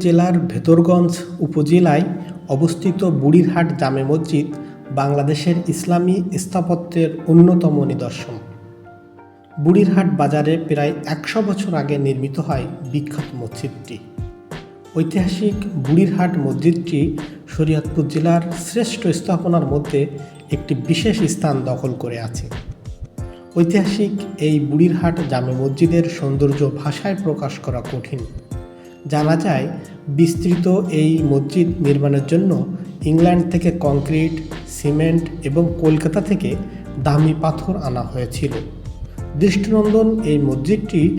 জেলার ভেতরগঞ্জ উপজেলায় অবস্থিত বুড়িরহাট জামে মসজিদ বাংলাদেশের ইসলামী স্থাপত্যের অন্যতম নিদর্শন। বুড়িরহাট বাজারে প্রায় একশো বছর আগে নির্মিত হয় বিখ্যাত মসজিদটি। ঐতিহাসিক বুড়িরহাট মসজিদটি শরীয়তপুর জেলার শ্রেষ্ঠ স্থাপনার মধ্যে একটি বিশেষ স্থান দখল করে আছে। ঐতিহাসিক এই বুড়িরহাট জামে মসজিদের সৌন্দর্য ভাষায় প্রকাশ করা কঠিন। জানা যায়, বিস্তৃত এই মসজিদ নির্মাণের জন্য ইংল্যান্ড থেকে কংক্রিট, সিমেন্ট এবং কলকাতা থেকে দামি পাথর আনা হয়েছিল। দৃষ্টিনন্দন এই মসজিদটি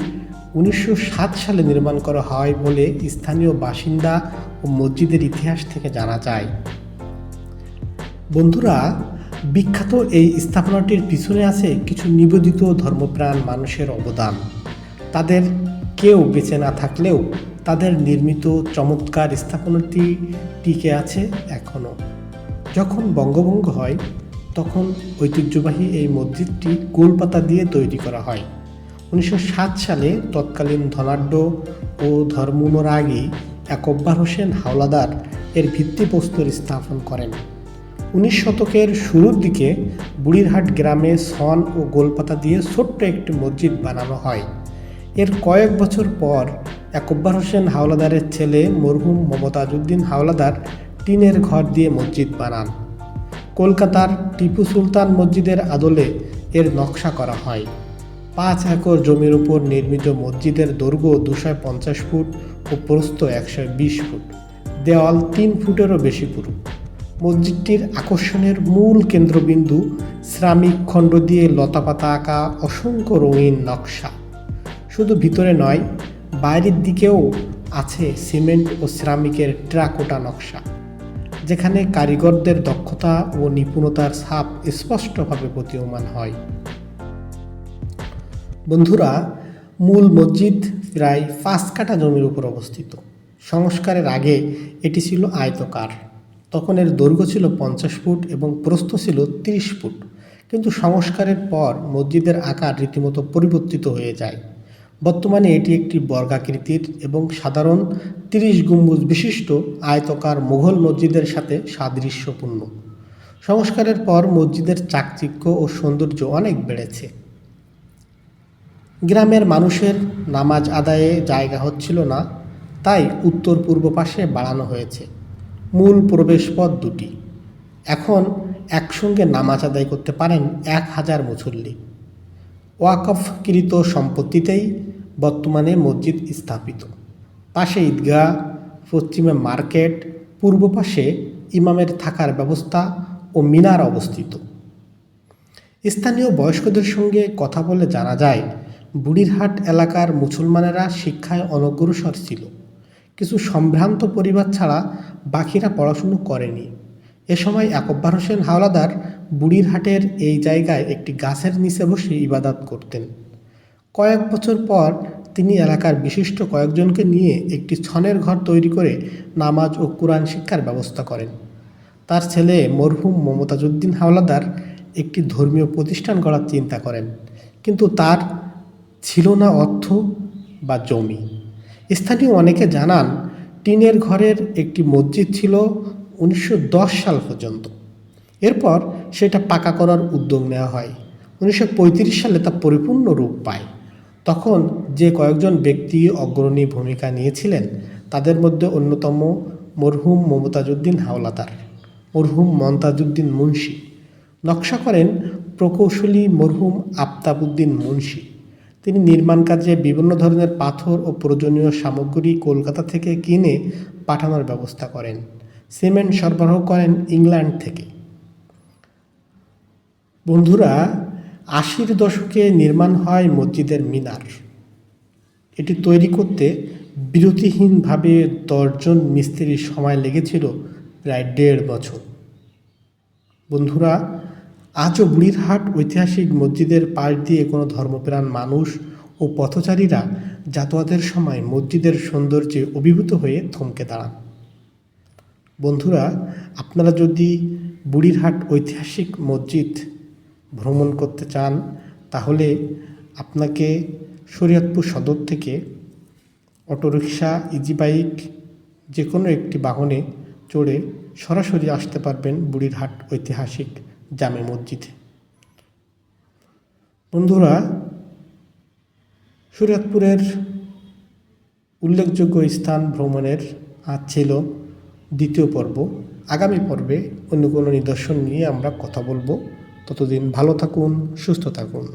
উনিশশো সাত সালে নির্মাণ করা হয় বলে স্থানীয় বাসিন্দা ও মসজিদের ইতিহাস থেকে জানা যায়। বন্ধুরা, বিখ্যাত এই স্থাপনাটির পিছনে আছে কিছু নিবেদিত ধর্মপ্রাণ মানুষের অবদান। তাদের কেউ বেঁচে না থাকলেও তাদের নির্মিত চমৎকার স্থাপনাটি টিকে আছে এখনও যখন বঙ্গভঙ্গ হয়, তখন ঐতিহ্যবাহী এই মসজিদটি গোলপাতা দিয়ে তৈরি করা হয়। উনিশশো সাত সালে তৎকালীন ধনাঢ্য ও ধর্মানুরাগী একব্বার হোসেন হাওলাদার এর ভিত্তিপ্রস্তর স্থাপন করেন। উনিশ শতকের শুরুর দিকে বুড়িরহাট গ্রামে সন ও গোলপাতা দিয়ে ছোট্ট একটি মসজিদ বানানো হয়। এর কয়েক বছর পর একব্বার হোসেন হাওলাদারের ছেলে মরহুম মমতাজউদ্দিন হাওলাদার টিনের ঘর দিয়ে মসজিদ বানান। কলকাতার টিপু সুলতান মসজিদের আদলে এর নকশা করা হয়। পাঁচ একর জমির উপর নির্মিত মসজিদের দৈর্ঘ্য দুশো পঞ্চাশ ফুট ও প্রস্থ একশো বিশ ফুট। দেওয়াল তিন ফুটেরও বেশি পুরু। মসজিদটির আকর্ষণের মূল কেন্দ্রবিন্দু শ্রামিক খণ্ড দিয়ে লতাপাতা আঁকা অসংখ্য রঙিন নকশা। শুধু ভিতরে নয়, বাইরের দিকেও আছে সিমেন্ট ও সিরামিকের ট্রাকোটা নকশা, যেখানে কারিগরদের দক্ষতা ও নিপুণতার ছাপ স্পষ্টভাবে প্রতীয়মান হয়। বন্ধুরা, মূল মসজিদ প্রায় পাঁচ কাঠা জমির উপর অবস্থিত। সংস্কারের আগে এটি ছিল আয়তকার। তখন এর দৈর্ঘ্য ছিল পঞ্চাশ ফুট এবং প্রস্থ ছিল তিরিশ ফুট। কিন্তু সংস্কারের পর মসজিদের আকার রীতিমতো পরিবর্তিত হয়ে যায়। বর্তমানে এটি একটি বর্গাকৃতির এবং সাধারণ তিরিশ গম্বুজ বিশিষ্ট আয়তকার মুঘল মসজিদের সাথে সাদৃশ্যপূর্ণ। সংস্কারের পর মসজিদের চাকচিক্য ও সৌন্দর্য অনেক বেড়েছে। গ্রামের মানুষের নামাজ আদায়ে জায়গা হচ্ছিল না, তাই উত্তর পূর্ব পাশে বাড়ানো হয়েছে। মূল প্রবেশপথ দুটি। এখন একসঙ্গে নামাজ আদায় করতে পারেন এক হাজার মুসল্লি। ওয়াকফকৃত সম্পত্তিতেই বর্তমানে মসজিদ স্থাপিত। পাশে ঈদগাহ, পশ্চিমে মার্কেট, পূর্ব পাশে ইমামের থাকার ব্যবস্থা ও মিনার অবস্থিত। স্থানীয় বয়স্কদের সঙ্গে কথা বলে জানা যায়, বুড়িরহাট এলাকার মুসলমানেরা শিক্ষায় অনগ্রসর ছিল। কিছু সম্ভ্রান্ত পরিবার ছাড়া বাকিরা পড়াশুনো করেনি। এ সময় একব্বার হোসেন হাওলাদার বুড়িরহাটের এই জায়গায় একটি গাছের নিচে বসে ইবাদত করতেন। কয়েক বছর পর তিনি এলাকার বিশিষ্ট কয়েকজনকে নিয়ে একটি ছনের ঘর তৈরি করে নামাজ ও কোরআন শিক্ষার ব্যবস্থা করেন। তার ছেলে মরহুম মমতাজুদ্দিন হাওলাদার একটি ধর্মীয় প্রতিষ্ঠান গড়ার চিন্তা করেন, কিন্তু তার ছিল না অর্থ বা জমি। স্থানীয় অনেকে জানান, টিনের ঘরের একটি মসজিদ ছিল উনিশশো দশ সাল পর্যন্ত। এরপর সেটা পাকা করার উদ্যোগ নেওয়া হয়। উনিশশো পঁয়ত্রিশ সালে তা পরিপূর্ণ রূপ পায়। তখন যে কয়েকজন ব্যক্তি অগ্রণী ভূমিকা নিয়েছিলেন, তাদের মধ্যে অন্যতম মরহুম মমতাজুদ্দিন হাওলাদার, মরহুম মমতাজউদ্দিন মুন্সি। নকশা করেন প্রকৌশলী মরহুম আফতাবুদ্দিন মুন্সি। তিনি নির্মাণ কাজে বিভিন্ন ধরনের পাথর ও প্রয়োজনীয় সামগ্রী কলকাতা থেকে কিনে পাঠানোর ব্যবস্থা করেন। সিমেন্ট সরবরাহ করেন ইংল্যান্ড থেকে। বন্ধুরা, আশির দশকে নির্মাণ হয় মসজিদের মিনার। এটি তৈরি করতে বিরতিহীনভাবে দশজন মিস্ত্রির সময় লেগেছিল প্রায় দেড় বছর। বন্ধুরা, আজও বুড়িরহাট ঐতিহাসিক মসজিদের পাশ দিয়ে কোনো ধর্মপ্রাণ মানুষ ও পথচারীরা যাতায়াতের সময় মসজিদের সৌন্দর্যে অভিভূত হয়ে থমকে দাঁড়ান। বন্ধুরা, আপনারা যদি বুড়িরহাট ঐতিহাসিক মসজিদ ভ্রমণ করতে চান, তাহলে আপনাকে শরীয়তপুর সদর থেকে অটোরিকশা ইজি বাইক যে কোনো একটি বাহনে চড়ে সরাসরি আসতে পারবেন বুড়িরহাট ঐতিহাসিক জামে মসজিদে। বন্ধুরা, শরীয়তপুরের উল্লেখযোগ্য স্থান ভ্রমণের আজ ছিল দ্বিতীয় পর্ব। আগামী পর্বে অন্য কোনো নিদর্শন নিয়ে আমরা কথা বলব। ততদিন ভালো থাকুন, সুস্থ থাকুন।